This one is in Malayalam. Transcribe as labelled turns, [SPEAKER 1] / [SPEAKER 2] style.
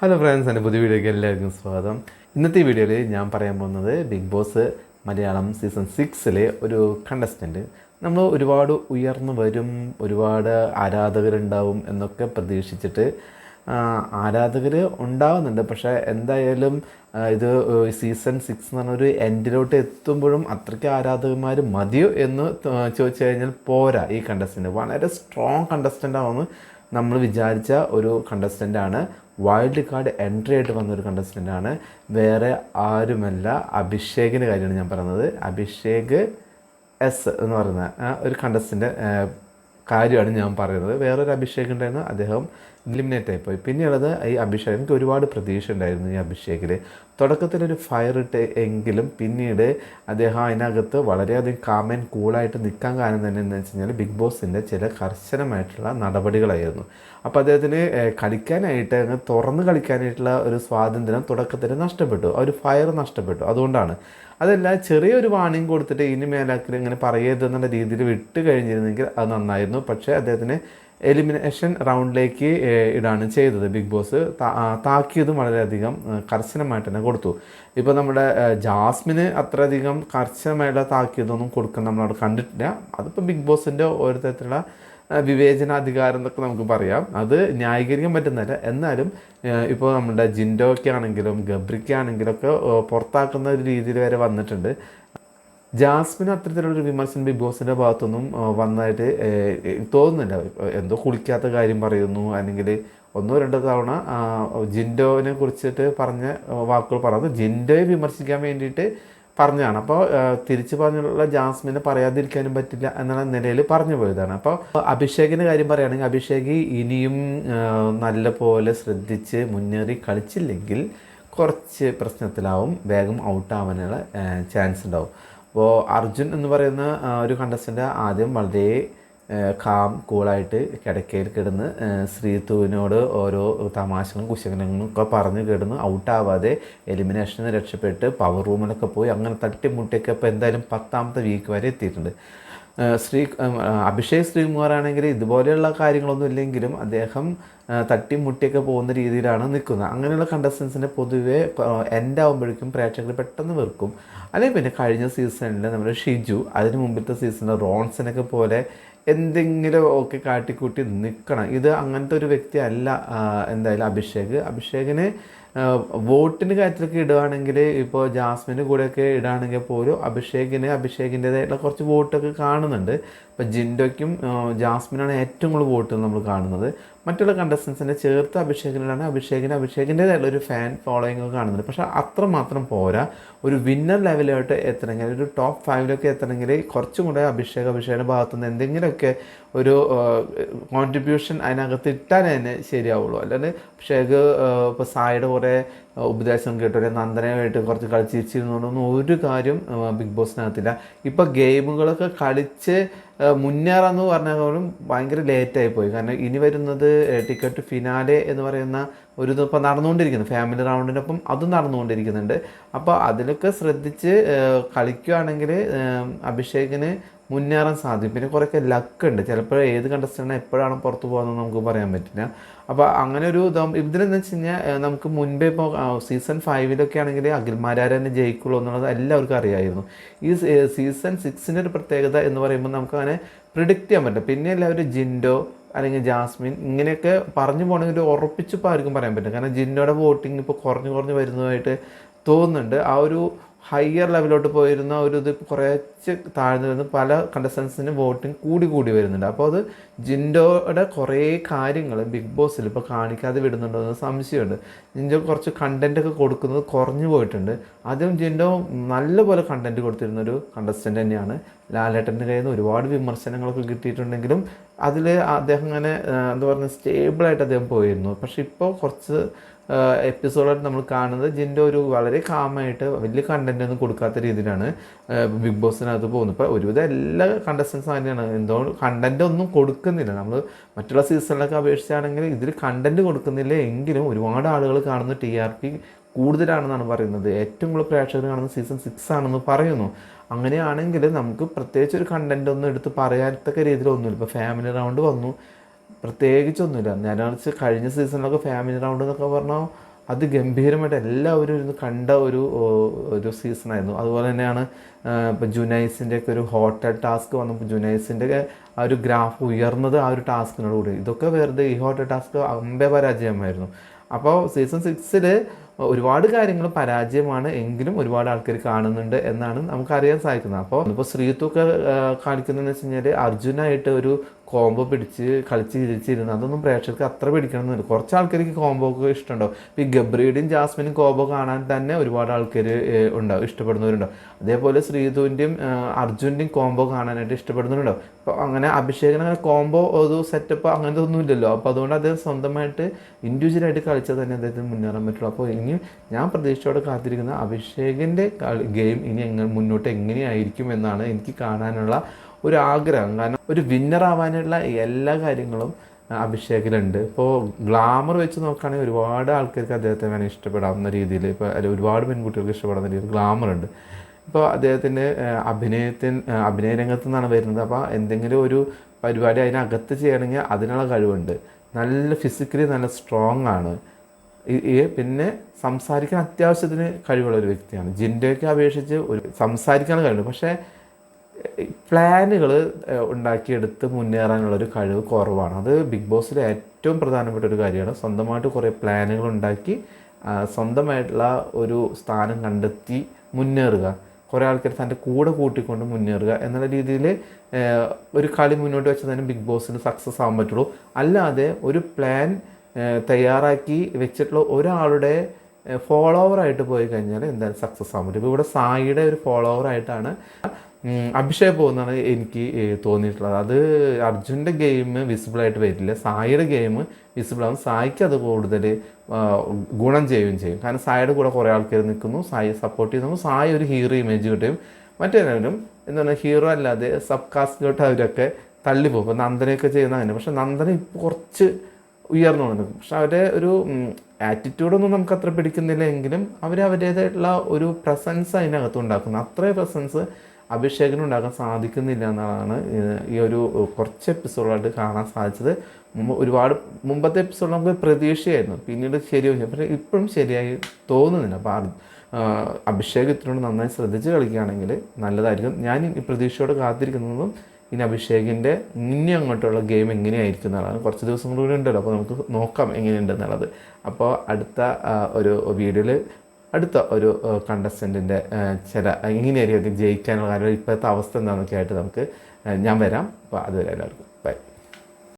[SPEAKER 1] ഹലോ ഫ്രണ്ട്സ് എന്റെ പുതിയ വീഡിയോയ്ക്ക് എല്ലാവർക്കും സ്വാഗതം. ഇന്നത്തെ വീഡിയോയിൽ ഞാൻ പറയാൻ പോകുന്നത് ബിഗ് ബോസ് മലയാളം സീസൺ സിക്സിലെ ഒരു കണ്ടസ്റ്റന്റ് നമ്മൾ ഒരുപാട് ഉയർന്നു വരും ഒരുപാട് ആരാധകരുണ്ടാവും എന്നൊക്കെ പ്രതീക്ഷിച്ചിട്ട് ആരാധകർ ഉണ്ടാവുന്നുണ്ട്. പക്ഷേ എന്തായാലും ഇത് സീസൺ സിക്സ് എന്ന് പറഞ്ഞൊരു എൻഡിലോട്ട് എത്തുമ്പോഴും അത്രയ്ക്ക് ആരാധകന്മാർ മതിയോ എന്ന് ചോദിച്ചു കഴിഞ്ഞാൽ പോരാ ഈ കണ്ടസ്റ്റന്റ് വളരെ സ്ട്രോങ് കണ്ടസ്റ്റന്റ് ആവുമെന്ന് നമ്മൾ വിചാരിച്ച ഒരു കണ്ടസ്റ്റന്റ് ആണ്. വൈൽഡ് കാർഡ് എൻട്രി ആയിട്ട് വന്ന ഒരു കണ്ടസ്റ്റന്റ് ആണ്. വേറെ ആരുമല്ല. അഭിഷേകിന്റെ കാര്യമാണ് ഞാൻ പറയുന്നത് അഭിഷേക് എസ് എന്ന് പറയുന്ന ഒരു കണ്ടസ്റ്റന്റ് കാര്യമാണ് ഞാൻ പറയുന്നത്. വേറൊരു അഭിഷേക് ഉണ്ടായിരുന്നു. അദ്ദേഹം എലിമിനേറ്റ് ആയിപ്പോയി പിന്നെയുള്ളത് ഈ അഭിഷേക്. എനിക്ക് ഒരുപാട് പ്രതീക്ഷ ഉണ്ടായിരുന്നു ഈ അഭിഷേകിൽ തുടക്കത്തിലൊരു ഫയർ ഇട്ട് എങ്കിലും പിന്നീട് അദ്ദേഹം അതിനകത്ത് വളരെയധികം കാമൻ കൂളായിട്ട് നിൽക്കാൻ കാരണം തന്നെ എന്ന് വെച്ച് കഴിഞ്ഞാൽ ബിഗ് ബോസിന്റെ ചില കർശനമായിട്ടുള്ള നടപടികളായിരുന്നു. അപ്പോൾ അദ്ദേഹത്തിന് കളിക്കാനായിട്ട് അങ്ങ് തുറന്ന് കളിക്കാനായിട്ടുള്ള ഒരു സ്വാതന്ത്ര്യം തുടക്കത്തിൽ നഷ്ടപ്പെട്ടു. ഒരു ഫയർ നഷ്ടപ്പെട്ടു. അതുകൊണ്ടാണ്. അതല്ല ചെറിയൊരു വാണിംഗ് കൊടുത്തിട്ട് ഇനി മേലാക്കിൽ ഇങ്ങനെ പറയരുത് എന്നുള്ള രീതിയിൽ വിട്ട് കഴിഞ്ഞിരുന്നെങ്കിൽ അത് നന്നായിരുന്നു. പക്ഷേ അദ്ദേഹത്തിന് എലിമിനേഷൻ റൗണ്ടിലേക്ക് ഇടാണ് ചെയ്തത് ബിഗ് ബോസ്. താ- ആ, വളരെയധികം കർശനമായിട്ട് തന്നെ കൊടുത്തു. ഇപ്പോൾ നമ്മുടെ ജാസ്മിന് അത്രയധികം കർശനമായിട്ടുള്ള താക്കിയതൊന്നും കൊടുക്കാൻ നമ്മളവിടെ കണ്ടിട്ടില്ല. അതിപ്പോൾ ബിഗ് ബോസിന്റെ ഓരോ തരത്തിലുള്ള വിവേചനാധികാരം എന്നൊക്കെ നമുക്ക് പറയാം. അത് ന്യായീകരിക്കാൻ പറ്റുന്നില്ല എന്നാലും ഇപ്പോൾ നമ്മുടെ ജിൻഡോയ്ക്ക് ആണെങ്കിലും ഗബ്രിക്കാണെങ്കിലും ഒക്കെ ഏഹ്, പുറത്താക്കുന്ന ഒരു രീതിയിൽ വരെ വന്നിട്ടുണ്ട്. ജാസ്മിന് അത്തരത്തിലുള്ളൊരു വിമർശനം ബിഗ് ബോസിന്റെ ഭാഗത്തൊന്നും വന്നതായിട്ട് തോന്നുന്നില്ല എന്തോ കുളിക്കാത്ത കാര്യം പറയുന്നു. അല്ലെങ്കിൽ ഒന്നോ രണ്ടോ തവണ ജിൻഡോവിനെ കുറിച്ചിട്ട് പറഞ്ഞ വാക്കുകൾ പറഞ്ഞത് ജിൻഡോയെ വിമർശിക്കാൻ വേണ്ടിയിട്ട് പറഞ്ഞതാണ് അപ്പോൾ തിരിച്ചു പറഞ്ഞുള്ള ജാസ്മിനെ പറയാതിരിക്കാനും പറ്റില്ല എന്നുള്ള നിലയിൽ പറഞ്ഞു പോയതാണ്. അപ്പോൾ അഭിഷേകിന്റെ കാര്യം പറയുകയാണെങ്കിൽ അഭിഷേക് ഇനിയും നല്ല പോലെ ശ്രദ്ധിച്ച് മുന്നേറി കളിച്ചില്ലെങ്കിൽ കുറച്ച് പ്രശ്നത്തിലാവും. വേഗം ഔട്ടാവാനുള്ള ചാൻസ് ഉണ്ടാവും. അപ്പോൾ അർജുൻ എന്ന് പറയുന്ന ഒരു കണ്ടസ്റ്റന്റ് ആദ്യം വളരെ കാം കൂളായിട്ട് കിടക്കയിൽ കിടന്ന് ശ്രീത്തുവിനോട് ഓരോ തമാശകളും കുശകലങ്ങളും ഒക്കെ പറഞ്ഞ് കിടന്ന്. ഔട്ടാവാതെ എലിമിനേഷനിൽ രക്ഷപ്പെട്ട് പവർ റൂമിലൊക്കെ പോയി അങ്ങനെ തട്ടിമുട്ടിയൊക്കെ ഇപ്പോൾ എന്തായാലും പത്താമത്തെ വീക്ക് വരെ എത്തിയിട്ടുണ്ട്. ശ്രീ അഭിഷേക് ശ്രീകുമാർ ആണെങ്കിൽ ഇതുപോലെയുള്ള കാര്യങ്ങളൊന്നും ഇല്ലെങ്കിലും അദ്ദേഹം തട്ടിമുട്ടിയൊക്കെ പോകുന്ന രീതിയിലാണ് നിൽക്കുന്നത്. അങ്ങനെയുള്ള കണ്ടസ്റ്റൻസിനെ പൊതുവെ എൻഡ് ആകുമ്പോഴേക്കും പ്രേക്ഷകർ പെട്ടെന്ന് വെറുക്കും. അല്ലെങ്കിൽ പിന്നെ കഴിഞ്ഞ സീസണിൽ നമ്മുടെ ഷിജു അതിന് മുമ്പത്തെ സീസണിൽ റോൺസിനൊക്കെ പോലെ എന്തെങ്കിലും ഒക്കെ കാട്ടിക്കൂട്ടി നിൽക്കണം ഇത് അങ്ങനത്തെ ഒരു വ്യക്തി അല്ല എന്തായാലും അഭിഷേക്. അഭിഷേകിന് ആ, വോട്ടിന്റെ കാര്യത്തിലൊക്കെ ഇടുകയാണെങ്കിൽ ഇപ്പോൾ ജാസ്മിന്റെ കൂടെയൊക്കെ ഇടുകയാണെങ്കിൽ പോലും അഭിഷേകിന് അഭിഷേകിന്റെതായിട്ടുള്ള കുറച്ച് വോട്ടൊക്കെ കാണുന്നുണ്ട്. ഇപ്പോൾ ജിൻഡോയ്ക്കും ജാസ്മിനാണ് ഏറ്റവും കൂടുതൽ വോട്ട് നമ്മൾ കാണുന്നത്. മറ്റുള്ള കണ്ടസ്റ്റൻസിനെ ചേർത്ത് അഭിഷേകിനാണ് അഭിഷേകിന് അഭിഷേകിന്റെതായിട്ടുള്ള ഒരു ഫാൻ ഫോളോയിങ് ഒക്കെ കാണുന്നുണ്ട്. പക്ഷേ അത്രമാത്രം പോരാ. ഒരു വിന്നർ ലെവലിലോട്ട് എത്തണമെങ്കിൽ ഒരു ടോപ്പ് ഫൈവിലൊക്കെ എത്തണമെങ്കിൽ കുറച്ചും കൂടെ അഭിഷേക് അഭിഷേകിന്റെ ഭാഗത്തുനിന്ന് എന്തെങ്കിലുമൊക്കെ ഒരു കോൺട്രിബ്യൂഷൻ അതിനകത്ത് ഇട്ടാൽ തന്നെ ശരിയാവുള്ളൂ. അല്ലാണ്ട് അഭിഷേക് ഇപ്പോൾ സായിയുടെ കുറേ ഉപദേശം കേട്ടു. അല്ലെങ്കിൽ നന്ദനയായിട്ട് കുറച്ച് കളിച്ചിരുന്നതുകൊണ്ടൊന്നും ഒരു കാര്യം ബിഗ് ബോസിനകത്തില്ല. ഇപ്പോൾ ഗെയിമുകളൊക്കെ കളിച്ച് മുന്നേറാന്ന് പറഞ്ഞാൽ പോലും ഭയങ്കര ലേറ്റായി പോയി. കാരണം ഇനി വരുന്നത് ടിക്കറ്റ് ഫിനാലെ എന്ന് പറയുന്ന ഒരു ഇതിപ്പോൾ നടന്നുകൊണ്ടിരിക്കുന്നു ഫാമിലി റൗണ്ടിനൊപ്പം അതും നടന്നുകൊണ്ടിരിക്കുന്നുണ്ട്. അപ്പോൾ അതിലൊക്കെ ശ്രദ്ധിച്ച് കളിക്കുകയാണെങ്കിൽ അഭിഷേകിന് മുന്നേറാൻ സാധിക്കും. പിന്നെ കുറേയൊക്കെ ലക്ക് ഉണ്ട് ചിലപ്പോൾ ഏത് കണ്ടസ്റ്റന്റ് എപ്പോഴാണ് പുറത്ത് പോകുന്നത് നമുക്ക് പറയാൻ പറ്റില്ല. അപ്പോൾ അങ്ങനെ ഒരു ഇതിലെന്ന് വെച്ച് കഴിഞ്ഞാൽ നമുക്ക് മുൻപേ ഇപ്പോൾ സീസൺ ഫൈവിലൊക്കെ ആണെങ്കിൽ അഖിൽമാരാരെ തന്നെ ജയിക്കുള്ളൂ എന്നുള്ളത് എല്ലാവർക്കും അറിയായിരുന്നു. ഈ സീസൺ സിക്സിന്റെ ഒരു പ്രത്യേകത എന്ന് പറയുമ്പോൾ നമുക്ക് അങ്ങനെ പ്രിഡിക്റ്റ് ചെയ്യാൻ പറ്റില്ല. പിന്നെ എല്ലാവരും ജിൻഡോ അല്ലെങ്കിൽ ജാസ്മിൻ ഇങ്ങനെയൊക്കെ പറഞ്ഞു പോകണമെങ്കിൽ ഉറപ്പിച്ചിപ്പോൾ ആർക്കും പറയാൻ പറ്റും. കാരണം ജിന്നോടെ വോട്ടിംഗ് ഇപ്പോൾ കുറഞ്ഞു കുറഞ്ഞു വരുന്നതായിട്ട് തോന്നുന്നുണ്ട്. ആ ഒരു ഹയർ ലെവലിലോട്ട് പോയിരുന്ന ഒരു ഇത് കുറച്ച് താഴ്ന്നു വരുന്ന പല കണ്ടസ്റ്റൻസിന് വോട്ടിംഗ് കൂടി കൂടി വരുന്നുണ്ട്. അപ്പോൾ അത് ജിൻഡോയുടെ കുറേ കാര്യങ്ങൾ ബിഗ് ബോസിൽ ഇപ്പോൾ കാണിക്കാതെ വിടുന്നുണ്ടോ എന്ന് സംശയമുണ്ട്. ജിൻഡോ കുറച്ച് കണ്ടന്റ് ഒക്കെ കൊടുക്കുന്നത് കുറഞ്ഞു പോയിട്ടുണ്ട്. ആദ്യം ജിൻഡോ നല്ലപോലെ കണ്ടന്റ് കൊടുത്തിരുന്ന ഒരു കണ്ടസ്റ്റന്റ് തന്നെയാണ്. ലാലേട്ടന്റെ കയ്യിൽ നിന്ന് ഒരുപാട് വിമർശനങ്ങളൊക്കെ കിട്ടിയിട്ടുണ്ടെങ്കിലും അതിൽ അദ്ദേഹം അങ്ങനെ എന്താ പറയുക സ്റ്റേബിളായിട്ട് അദ്ദേഹം പോയിരുന്നു. പക്ഷേ ഇപ്പോൾ കുറച്ച് എപ്പിസോഡായിട്ട് നമ്മൾ കാണുന്നത് ജിന്റെ ഒരു വളരെ കാമായിട്ട് വലിയ കണ്ടന്റ് ഒന്നും കൊടുക്കാത്ത രീതിയിലാണ് ബിഗ് ബോസിനകത്ത് പോകുന്നത്. ഇപ്പോൾ ഒരുവിധം എല്ലാ കണ്ടസ്റ്റൻസും തന്നെയാണ് എന്തോ കണ്ടന്റ് ഒന്നും കൊടുക്കുന്നില്ല. നമ്മൾ മറ്റുള്ള സീസണിലൊക്കെ അപേക്ഷിച്ചാണെങ്കിൽ ഇതിൽ കണ്ടന്റ് കൊടുക്കുന്നില്ല. എങ്കിലും ഒരുപാട് ആളുകൾ കാണുന്ന ടി ആർ പി കൂടുതലാണെന്നാണ് പറയുന്നത്. ഏറ്റവും കൂടുതൽ പ്രേക്ഷകർ കാണുന്ന സീസൺ സിക്സ് ആണെന്ന് പറയുന്നു. അങ്ങനെയാണെങ്കിൽ നമുക്ക് പ്രത്യേകിച്ച് ഒരു കണ്ടന്റ് ഒന്നും എടുത്ത് പറയാത്തക്ക രീതിയിലൊന്നുമില്ല. ഇപ്പോൾ ഫാമിലി റൗണ്ട് വന്നു. പ്രത്യേകിച്ചൊന്നുമില്ല. ഞാൻ കഴിഞ്ഞ സീസണിലൊക്കെ ഫാമിലി റൗണ്ട് എന്നൊക്കെ പറഞ്ഞാൽ അത് ഗംഭീരമായിട്ട് എല്ലാവരും ഇരുന്ന് കണ്ട ഒരു ഒരു സീസണായിരുന്നു. അതുപോലെ തന്നെയാണ് ഇപ്പോൾ ജുനൈസിന്റെ ഒക്കെ ഒരു ഹോട്ടൽ ടാസ്ക് വന്നപ്പോൾ ജുനൈസിന്റെ ആ ഒരു ഗ്രാഫ് ഉയർന്നത് ആ ഒരു ടാസ്കിനോട് കൂടി. ഇതൊക്കെ വെറുതെ ഈ ഹോട്ടൽ ടാസ്ക് അമ്പേ പരാജയമായിരുന്നു. അപ്പോൾ സീസൺ സിക്സിൽ ഒരുപാട് കാര്യങ്ങൾ പരാജയമാണ് എങ്കിലും ഒരുപാട് ആൾക്കാർ കാണുന്നുണ്ട് എന്നാണ് നമുക്കറിയാൻ സാധിക്കുന്നത്. അപ്പോൾ ഇപ്പോൾ ശ്രീത്തൊക്കെ കാണിക്കുന്നതെന്ന് വെച്ച് കഴിഞ്ഞാൽ അർജുനായിട്ട് ഒരു കോംബോ പിടിച്ച് കളിച്ച് ചിരിച്ചിരുന്നു അതൊന്നും പ്രേക്ഷകർക്ക് അത്ര പിടിക്കണമെന്നില്ല. കുറച്ച് ആൾക്കാർക്ക് കോംബോ ഒക്കെ ഇഷ്ടമുണ്ടാവും. ഇപ്പോൾ ഈ ഗബ്രിയുടെയും ജാസ്മിനും കോംബോ കാണാൻ തന്നെ ഒരുപാട് ആൾക്കാർ ഉണ്ടാവും ഇഷ്ടപ്പെടുന്നവരുണ്ടാവും. അതേപോലെ ശ്രീധുവിന്റെയും അർജുന്റെയും കോംബോ കാണാനായിട്ട് ഇഷ്ടപ്പെടുന്നവരുണ്ടാവും. അപ്പോൾ അങ്ങനെ അഭിഷേകൻ അങ്ങനെ കോംബോ ഒരു സെറ്റപ്പ് അങ്ങനത്തെ ഒന്നും ഇല്ലല്ലോ. അപ്പോൾ അതുകൊണ്ട് അദ്ദേഹം സ്വന്തമായിട്ട് ഇൻഡിവിജ്വലായിട്ട് കളിച്ചാൽ തന്നെ അദ്ദേഹത്തിന് മുന്നേറാൻ പറ്റുള്ളൂ. അപ്പോൾ ഇനി ഞാൻ പ്രതീക്ഷയോടെ കാത്തിരിക്കുന്ന അഭിഷേകിന്റെ ഗെയിം ഇനി എങ്ങനെ മുന്നോട്ട് എങ്ങനെയായിരിക്കും എന്നാണ് എനിക്ക് കാണാനുള്ള ഒരു ആഗ്രഹം കാരണം ഒരു വിന്നർ ആവാനുള്ള എല്ലാ കാര്യങ്ങളും അഭിഷേകിലുണ്ട്. ഇപ്പോൾ ഗ്ലാമർ വെച്ച് നോക്കുകയാണെങ്കിൽ ഒരുപാട് ആൾക്കാർക്ക് അദ്ദേഹത്തെ വേണം ഇഷ്ടപ്പെടാവുന്ന രീതിയിൽ ഇപ്പോൾ ഒരുപാട് പെൺകുട്ടികൾക്ക് ഇഷ്ടപ്പെടുന്ന രീതിയിൽ ഗ്ലാമർ ഉണ്ട്. ഇപ്പോൾ അദ്ദേഹത്തിന്റെ അഭിനയത്തിന് അഭിനയ രംഗത്ത് നിന്നാണ് വരുന്നത്. അപ്പോൾ എന്തെങ്കിലും ഒരു പരിപാടി അതിനകത്ത് ചെയ്യണമെങ്കിൽ അതിനുള്ള കഴിവുണ്ട്. നല്ല ഫിസിക്കലി നല്ല സ്ട്രോങ് ആണ്. പിന്നെ സംസാരിക്കാൻ അത്യാവശ്യത്തിന് കഴിവുള്ള ഒരു വ്യക്തിയാണ്. ജിൻഡോയ്ക്ക് അപേക്ഷിച്ച് ഒരു സംസാരിക്കാൻ കഴിവുണ്ട്. പക്ഷേ പ്ലാനുകൾ ഉണ്ടാക്കിയെടുത്ത് മുന്നേറാനുള്ളൊരു കഴിവ് കുറവാണ്. അത് ബിഗ് ബോസിലെ ഏറ്റവും പ്രധാനപ്പെട്ട ഒരു കാര്യമാണ്. സ്വന്തമായിട്ട് കുറേ പ്ലാനുകൾ ഉണ്ടാക്കി സ്വന്തമായിട്ടുള്ള ഒരു സ്ഥാനം കണ്ടെത്തി മുന്നേറുക. കുറേ ആൾക്കാർ തന്റെ കൂടെ കൂട്ടിക്കൊണ്ട് മുന്നേറുക എന്നുള്ള രീതിയിൽ ഒരു കളി മുന്നോട്ട് വെച്ചാൽ തന്നെ ബിഗ് ബോസിന് സക്സസ് ആകാൻ പറ്റുള്ളൂ. അല്ലാതെ ഒരു പ്ലാൻ തയ്യാറാക്കി വെച്ചിട്ടുള്ള ഒരാളുടെ ഫോളോവറായിട്ട് പോയി കഴിഞ്ഞാൽ എന്തായാലും സക്സസ് ആകാൻ പറ്റും. ഇപ്പോൾ ഇവിടെ സായിയുടെ ഒരു ഉം, അഭിഷേക് പോകുന്നതാണ് എനിക്ക് തോന്നിയിട്ടുള്ളത്. അത് അർജുന്റെ ഗെയിം വിസിബിൾ ആയിട്ട് വരില്ല. സായിയുടെ ഗെയിം വിസിബിൾ ആകും സായിക്ക് അത് കൂടുതൽ ഗുണം ചെയ്യുകയും ചെയ്യും. കാരണം സായിയുടെ കൂടെ കുറേ ആൾക്കാർ നിൽക്കുന്നു. സായി സപ്പോർട്ട് ചെയ്യുന്നു. സായി ഒരു ഹീറോ ഇമേജ് കിട്ടും. മറ്റേവരും പറയുക ഹീറോ അല്ലാതെ സബ് കാസ്റ്റിലോട്ട് അവരൊക്കെ തള്ളിപ്പോകും. ഇപ്പോൾ നന്ദനയൊക്കെ ചെയ്യുന്ന അങ്ങനെ. പക്ഷേ നന്ദന ഇപ്പോൾ കുറച്ച് ഉയർന്നു വന്നിട്ടുണ്ട് പക്ഷെ അവരുടെ ഒരു ആറ്റിറ്റ്യൂഡൊന്നും നമുക്ക് അത്ര പിടിക്കുന്നില്ല എങ്കിലും അവർ അവരുടേതായിട്ടുള്ള ഒരു പ്രസൻസ് അതിനകത്ത് ഉണ്ടാക്കുന്നു. അത്രയും പ്രസൻസ് അഭിഷേകിന് ഉണ്ടാക്കാൻ സാധിക്കുന്നില്ല എന്നതാണ് ഈ ഒരു കുറച്ച് എപ്പിസോഡായിട്ട് കാണാൻ സാധിച്ചത്. ഒരുപാട് മുമ്പത്തെ എപ്പിസോഡ് നമുക്ക് പ്രതീക്ഷയായിരുന്നു. പിന്നീട് ശരിയായി. പക്ഷേ ഇപ്പോഴും ശരിയായി തോന്നുന്നില്ല. അപ്പോൾ അഭിഷേക് ഇത്രയോട് നന്നായി ശ്രദ്ധിച്ച് കളിക്കുകയാണെങ്കിൽ നല്ലതായിരിക്കും. ഞാൻ ഈ പ്രതീക്ഷയോടെ കാത്തിരിക്കുന്നതും ഇനി അഭിഷേകിന്റെ ഇനി അങ്ങോട്ടുള്ള ഗെയിം എങ്ങനെയായിരിക്കും എന്നുള്ളതാണ്. കുറച്ച് ദിവസം കൂടി ഉണ്ടല്ലോ. അപ്പോൾ നമുക്ക് നോക്കാം എങ്ങനെയുണ്ടെന്നുള്ളത് അപ്പോൾ അടുത്ത ഒരു വീഡിയോയിൽ അടുത്ത ഒരു കണ്ടസ്റ്റന്റിന്റെ ചില എങ്ങനെയായിരിക്കും ജയിക്കാനുള്ള കാരണം ഇപ്പോഴത്തെ അവസ്ഥ എന്താണെന്നൊക്കെ ആയിട്ട് നമുക്ക് ഞാൻ വരാം. അപ്പോൾ അതുവരെ എല്ലാവർക്കും.